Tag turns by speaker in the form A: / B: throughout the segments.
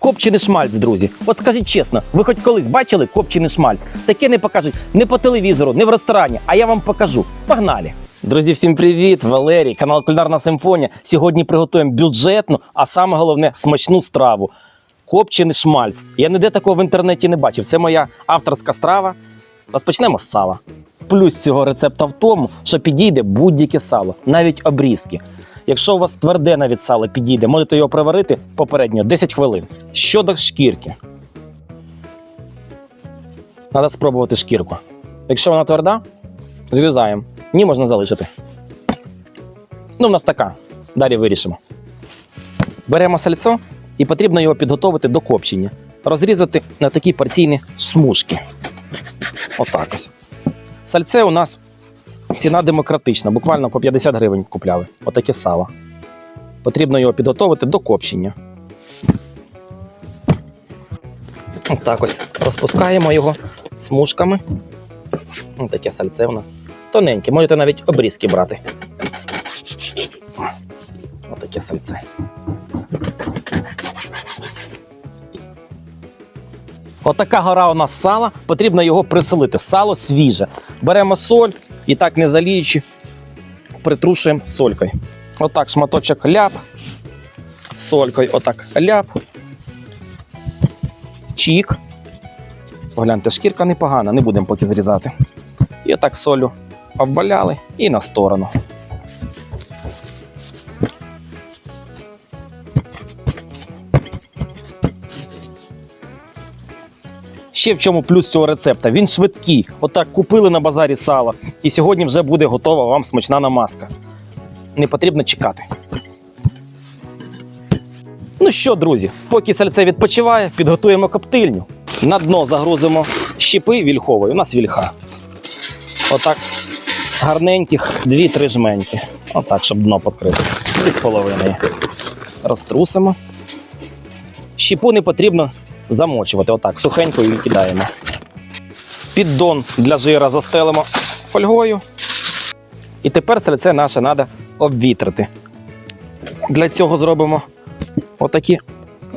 A: Копчений шмальць, друзі. От скажіть чесно, ви хоч колись бачили копчений шмальць? Таке не покажуть не по телевізору, не в ресторані, а я вам покажу. Погнали! Друзі, всім привіт! Валерій, канал Кулінарна Симфонія. Сьогодні приготуємо бюджетну, а саме головне смачну страву. Копчений шмальць. Я ніде такого в інтернеті не бачив. Це моя авторська страва. Розпочнемо з сала. Плюс цього рецепта в тому, що підійде будь-яке сало, навіть обрізки. Якщо у вас тверде навіть сало підійде, можете його приварити попередньо 10 хвилин. Щодо шкірки. Треба спробувати шкірку. Якщо вона тверда, зрізаємо. Ні, можна залишити. Ну, в нас така. Далі вирішимо. Беремо сальцо і потрібно його підготувати до копчення. Розрізати на такі порційні смужки. Отак ось. Сальце у нас ціна демократична, буквально по 50 гривень купляли. Отаке сало. Потрібно його підготувати до копчення. Отак ось розпускаємо його смужками. Ось таке сальце у нас. Тоненьке, можете навіть обрізки брати. Отаке сальце. Отака гора у нас сала, потрібно його присолити. Сало свіже. Беремо соль і так не заліючи, притрушуємо солькою. Отак шматочок ляп. Солькою, отак ляп. Чік. Погляньте, шкірка непогана, не будемо поки зрізати. І отак солю обваляли і на сторону. Ще в чому плюс цього рецепта. Він швидкий. Отак купили на базарі сало, і сьогодні вже буде готова вам смачна намазка. Не потрібно чекати. Ну що, друзі, поки сальце відпочиває, підготуємо коптильню. На дно загрузимо щепи вільхової. У нас вільха. Отак гарненьких, дві-три жменьки. Отак, щоб дно покрити. І з половиною. Розтрусимо. Щепу не потрібно замочувати. Отак, сухенько її кидаємо. Піддон для жира застелимо фольгою. І тепер сальце наше треба обвітрити. Для цього зробимо отакі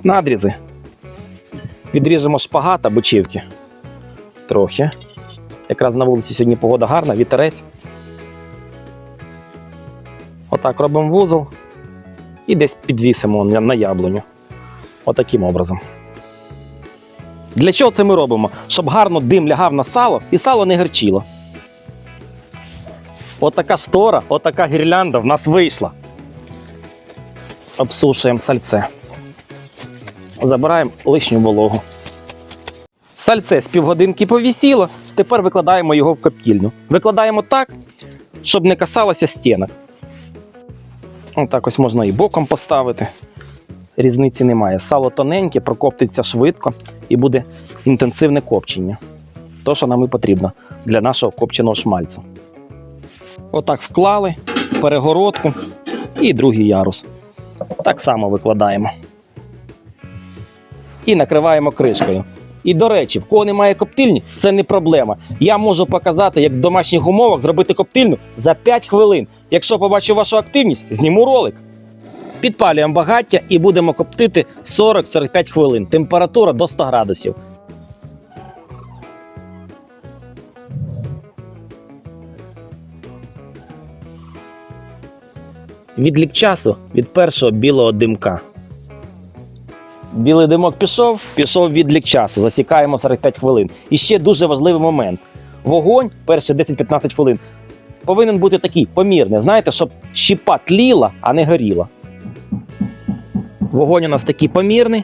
A: надрізи. Відріжемо шпагат або чівки. Трохи. Якраз на вулиці сьогодні погода гарна, вітерець. Отак робимо вузол і десь підвісимо на яблуню. Отаким образом. Для чого це ми робимо? Щоб гарно дим лягав на сало і сало не гарчило. Отака штора, отака гірлянда в нас вийшла. Обсушуємо сальце. Забираємо лишню вологу. Сальце з півгодинки повісіло, тепер викладаємо його в коптільню. Викладаємо так, щоб не касалося стінок. Отак ось можна і боком поставити. Різниці немає. Сало тоненьке, прокоптиться швидко і буде інтенсивне копчення. То, що нам і потрібно для нашого копченого шмальцю. Отак вклали перегородку і другий ярус. Так само викладаємо. І накриваємо кришкою. І до речі, в кого немає коптильні, це не проблема. Я можу показати, як в домашніх умовах зробити коптильню за 5 хвилин. Якщо побачу вашу активність, зніму ролик. Підпалюємо багаття і будемо коптити 40-45 хвилин. Температура до 100 градусів. Відлік часу від першого білого димка. Білий димок пішов, пішов відлік часу. Засікаємо 45 хвилин. І ще дуже важливий момент. Вогонь перші 10-15 хвилин повинен бути такий помірний. Знаєте, щоб щіпа тліла, а не горіла. Вогонь у нас такий помірний.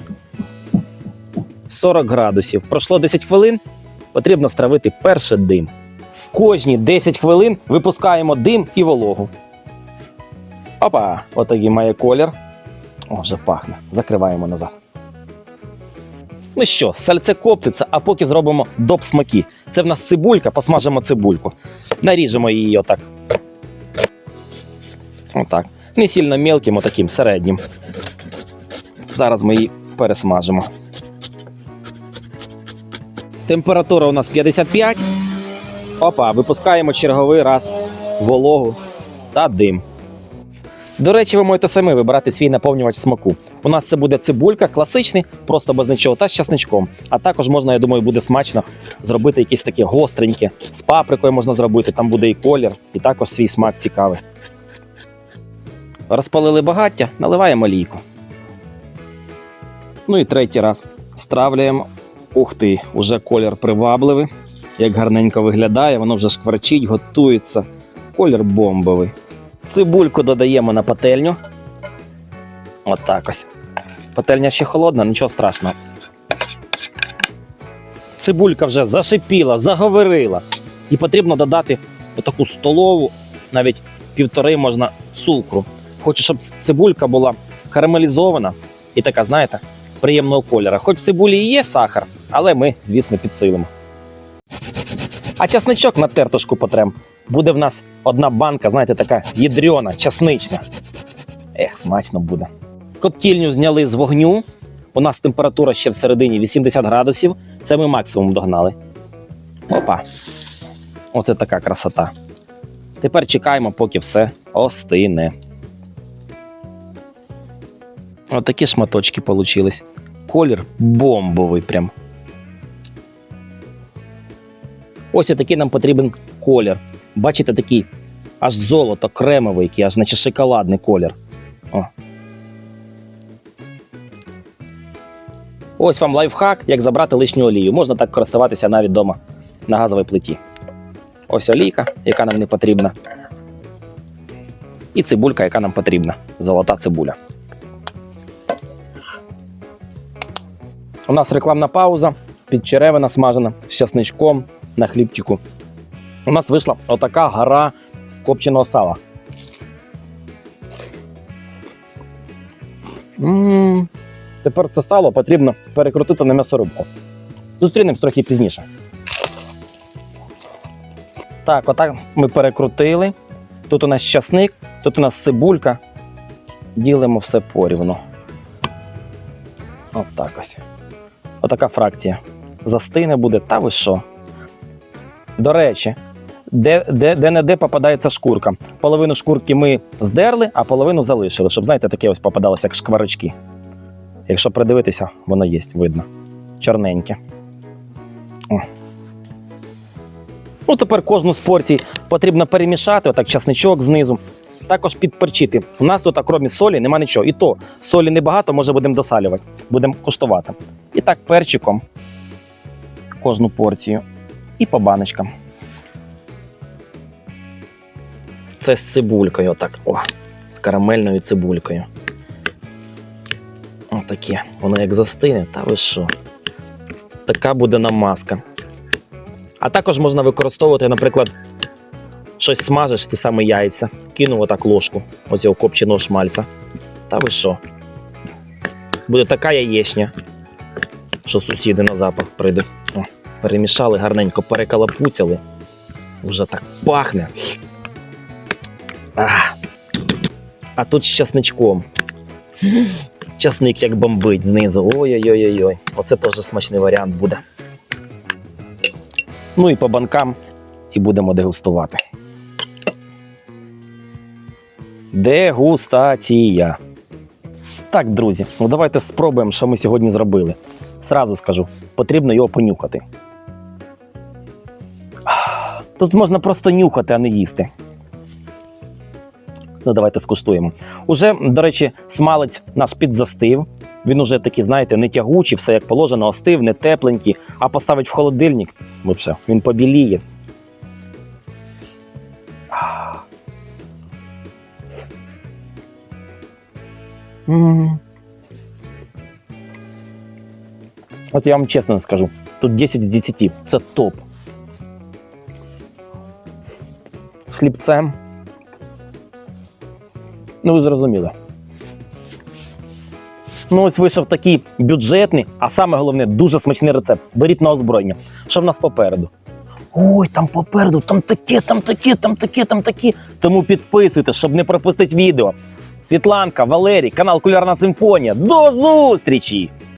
A: 40 градусів. Пройшло 10 хвилин, потрібно стравити перший дим. Кожні 10 хвилин випускаємо дим і вологу. Опа! Отакий має колір. О, вже пахне. Закриваємо назад. Ну що, сальце коптиться, а поки зробимо доп смаки. Це в нас цибулька, посмажимо цибульку. Наріжемо її отак. Отак. Не сильно мелким, а таким середнім. Зараз ми її пересмажимо. Температура у нас 55. Опа, випускаємо черговий раз вологу та дим. До речі, ви можете самі вибирати свій наповнювач смаку. У нас це буде цибулька, класичний, просто без нічого, та з часничком. А також можна, я думаю, буде смачно зробити якісь такі гостренькі. З паприкою можна зробити, там буде і колір, і також свій смак цікавий. Розпалили багаття, наливаємо олійку. Ну і третій раз стравлюємо. Ух ти, уже колір привабливий. Як гарненько виглядає, воно вже шкварчить, готується. Колір бомбовий. Цибульку додаємо на пательню. Отак ось. Пательня ще холодна, нічого страшного. Цибулька вже зашипіла, заговорила. І потрібно додати отаку столову, навіть півтори можна цукру. Хочу, щоб цибулька була карамелізована і така, знаєте, приємного кольору. Хоч в цибулі і є сахар, але ми, звісно, підсилимо. А часничок на тертушку потрем. Буде в нас одна банка, знаєте, така ядрена, часнична. Ех, смачно буде. Коптільню зняли з вогню. У нас температура ще всередині 80 градусів. Це ми максимум догнали. Опа. Оце така красота. Тепер чекаємо, поки все остине. Отакі шматочки получились. Колір бомбовий прям. Ось такий нам потрібен колір. Бачите, такий аж золото, кремовий, який, аж наче шоколадний колір. О. Ось вам лайфхак, як забрати лишню олію. Можна так користуватися навіть вдома на газовій плиті. Ось олійка, яка нам не потрібна. І цибулька, яка нам потрібна. Золота цибуля. У нас рекламна пауза, підчеревина смажена з часничком на хлібчику. У нас вийшла отака гора копченого сала. м Тепер це сало потрібно перекрутити на м'ясорубку. Зустрінемось трохи пізніше. Так, отак ми перекрутили. Тут у нас часник, тут у нас цибулька. Ділимо все порівну. Отак ось. Отака фракція. Застине буде, та ви що? До речі, де, де, де попадається шкурка. Половину шкурки ми здерли, а половину залишили, щоб, знаєте, таке ось попадалося, як шкварочки. Якщо придивитися, воно є, видно. Чорненьке. О. Ну, тепер кожну з порцій потрібно перемішати, отак часничок знизу. Також підперчити. У нас тут, окрім солі, нема нічого. І то солі небагато, може будемо досалювати, будемо куштувати. І так перчиком кожну порцію. І по баночкам. Це з цибулькою, отак. О, з карамельною цибулькою. Отаке. Воно як застине, та ви що? Така буде намазка. А також можна використовувати, наприклад, щось смажеш, ті самі яйця, кинув отак ложку оцього копченого шмальця. Та ви що? Буде така яєчня, що сусіди на запах прийдуть. О, перемішали гарненько, перекалапуцяли. Уже так пахне. А, а тут з часничком. Часник як бомбить знизу. Ой-ой-ой. Оце теж смачний варіант буде. Ну і по банкам і будемо дегустувати. Дегустація. Так, друзі, ну давайте спробуємо, що ми сьогодні зробили. Сразу скажу, потрібно його понюхати. Тут можна просто нюхати, а не їсти. Ну, давайте скуштуємо. Уже, до речі, смалець наш підзастив. Він уже такий, знаєте, не тягучий, все як положено, остив, не тепленький, а поставить в холодильник, лучше, він побіліє. От я вам чесно скажу, тут 10 з 10. Це топ. З хлібцем. Ну, ви зрозуміли. Ну, ось вийшов такий бюджетний, а саме головне, дуже смачний рецепт. Беріть на озброєння. Що в нас попереду? Ой, там попереду, там таке, там таке, там таке, там таке. Тому підписуйтесь, щоб не пропустити відео. Світланка, Валерій, канал Кулярна Симфонія. До зустрічі!